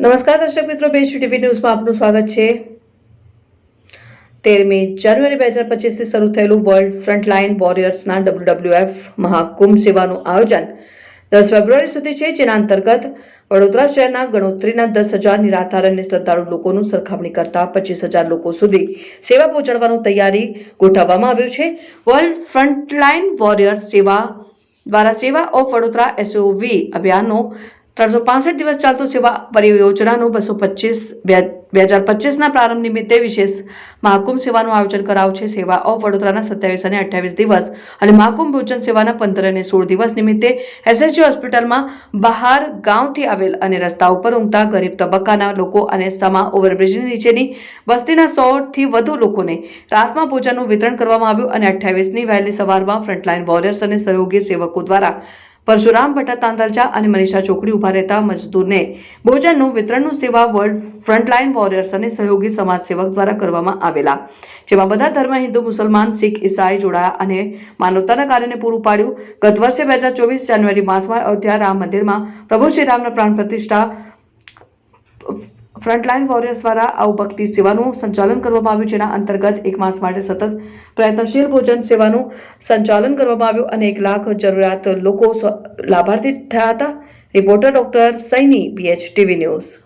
નમસ્કાર દર્શક મિત્રો પેજ ટીવી ન્યૂઝમાં આપનું સ્વાગત છે. તેરમી જાન્યુઆરી બે હજાર પચીસથી શરૂ થયેલું વર્લ્ડ ફ્રન્ટલાઇન વોરિયર્સના ડબલ્યુડબલ્યુએફ મહાકુંભ સેવાનું આયોજન દસ ફેબ્રુઆરી સુધી છે, જેના અંતર્ગત વડોદરા શહેરના ગણોત્રીના દસ હજાર નિરાધાર અને શ્રદ્ધાળુ લોકોનું સરખામણી કરતા પચીસ હજાર લોકો સુધી સેવા પહોંચાડવાનું તૈયારી ગોઠવવામાં આવ્યું છે. વર્લ્ડ ફ્રન્ટલાઇન વોરિયર્સ સેવા દ્વારા સેવા ઓફ વડોદરા એસઓવી અભિયાનનો ત્રણસો પાસઠ દિવસ ચાલતો સેવા પરિયોજનાનું બસો પચીસ, બે હજાર પચીસના પ્રારંભ નિમિત્તે વિશેષ મહાકુંભ સેવાનું આયોજન કરાયું સેવા ઓફ વડોદરાના સત્યાવીસ અને અઠ્યાવીસ દિવસ અને મહાકુંભ ભોજન સેવાના પંદર અને સોળ દિવસ નિમિત્તે એસએસજી હોસ્પિટલમાં બહાર ગાંવથી આવેલ અને રસ્તા ઉપર ઊંઘતા ગરીબ તબક્કાના લોકો અને સમા ઓવરબ્રિજની નીચેની વસ્તીના સોથી વધુ લોકોને રાતમાં ભોજનનું વિતરણ કરવામાં આવ્યું અને અઠ્યાવીસની વહેલી સવારમાં ફ્રન્ટલાઇન વોરિયર્સ અને સહયોગી સેવકો દ્વારા પરશુરામ ભટ્ટા તાંદલજા અને મનીષા ચોકડી ઊભા રહેતા મજદૂરને ભોજનનું વિતરણનું સેવા વર્લ્ડ ફ્રન્ટલાઇન વોરિયર્સ અને સહયોગી સમાજ સેવક દ્વારા કરવામાં આવેલા. જેમાં બધા ધર્મ, હિન્દુ, મુસલમાન, શીખ, ઈસાઈ જોડાયા અને માનવતાના કાર્યને પૂરું પાડ્યું. ગત વર્ષે બે હજાર ચોવીસ જાન્યુઆરી માસમાં અયોધ્યા રામ મંદિરમાં પ્રભુ શ્રી રામના પ્રાણ પ્રતિષ્ઠા ફ્રન્ટલાઇન વોરિયર્સ દ્વારા આવભક્તિ સેવાનું સંચાલન કરવામાં આવ્યું, જેના અંતર્ગત એક માસ માટે સતત પ્રયત્નશીલ ભોજન સેવાનું સંચાલન કરવામાં આવ્યું અને એક લાખ જરૂરિયાત લોકો લાભાર્થી થયા હતા reporter doctor Saini BH TV news